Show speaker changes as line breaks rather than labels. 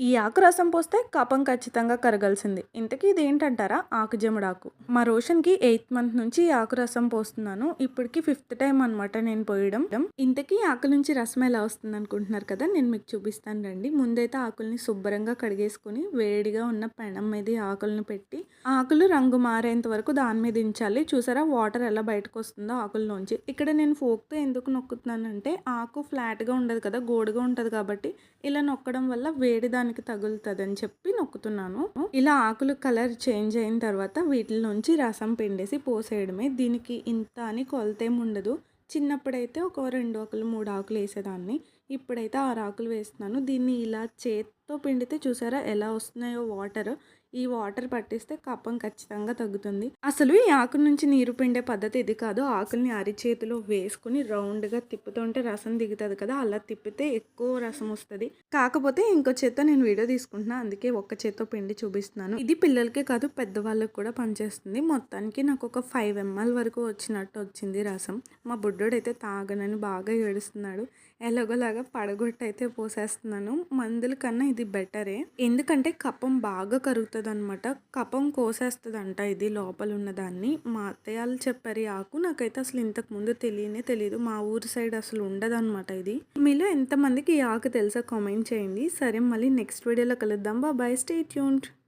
ఈ ఆకు రసం పోస్తే కపం ఖచ్చితంగా కరగాల్సింది. ఇంతకీ ఇది ఏంటంటారా ఆకు జమడాకు మా రోషన్కి ఎయిత్ మంత్ నుంచి ఈ ఆకు రసం పోస్తున్నాను. ఇప్పటికి ఫిఫ్త్ టైం అనమాట నేను పోయడం. ఇంతకీ ఆకు నుంచి రసం ఎలా వస్తుంది అనుకుంటున్నారు కదా? నేను మీకు చూపిస్తాను రండి. ముందైతే ఆకుల్ని శుభ్రంగా కడిగేసుకుని వేడిగా ఉన్న పెనం మీద ఆకులను పెట్టి ఆకులు రంగు మారేంత వరకు దాని మీద ఉంచాలి. చూసారా? వాటర్ ఎలా బయటకు వస్తుందో ఆకుల్లోంచి. ఇక్కడ నేను ఫోక్తో ఎందుకు నొక్కుతున్నానంటే ఆకు ఫ్లాట్గా ఉండదు కదా గోడుగా ఉంటుంది కాబట్టి ఇలా నొక్కడం వల్ల వేడి దాని తగులుతుంది తగులుతుందని చెప్పి నొక్కుతున్నాను. ఇలా ఆకులు కలర్ చేంజ్ అయిన తర్వాత వీటిలోంచి రసం పిండేసి పోసేయడమే. దీనికి ఇంత అని కొలతేం ఉండదు. చిన్నప్పుడైతే ఒక రెండు ఆకులు మూడు ఆకులు వేసేదాన్ని. ఇప్పుడైతే ఆరు ఆకులు వేస్తున్నాను. దీన్ని ఇలా చేత్తో పిండితే చూసారా ఎలా వస్తున్నాయో వాటర్ ఈ వాటర్ పట్టిస్తే కప్పం ఖచ్చితంగా తగ్గుతుంది. అసలు ఈ ఆకు నుంచి నీరు పిండే పద్ధతి ఇది కాదు. ఆకుల్ని అరిచేతిలో వేసుకుని రౌండ్గా తిప్పుతుంటే రసం దిగుతుంది కదా అలా తిప్పితే ఎక్కువ రసం వస్తుంది. కాకపోతే ఇంకో చేత్తో నేను వీడియో తీసుకుంటున్నా అందుకే ఒక్క చేత్తో పిండి చూపిస్తున్నాను. ఇది పిల్లలకే కాదు పెద్దవాళ్ళకి కూడా పనిచేస్తుంది. మొత్తానికి నాకు ఒక ఫైవ్ ఎంఎల్ వరకు వచ్చినట్టు వచ్చింది రసం. మా బుడ్డోడైతే తాగనని బాగా ఏడుస్తున్నాడు. ఎలాగోలాగా పడగొట్టయితే పోసేస్తున్నాను. మందుల కన్నా ఇది బెటరే. ఎందుకంటే కపం బాగా కరుగుతుంది అనమాట కపం కోసేస్తుందంట ఇది లోపల ఉన్నదాన్ని మా అత్తయ్యలు చెప్పారు ఆకు నాకైతే అసలు ఇంతకు ముందు తెలియనే తెలియదు మా ఊరి సైడ్ అసలు ఉండదన్నమాట ఇది. మీలో ఎంతమందికి ఈ ఆకు తెలుసా కామెంట్ చేయండి. సరే మళ్ళీ నెక్స్ట్ వీడియోలో కలుద్దాం. బా స్టే ట్యూన్డ్.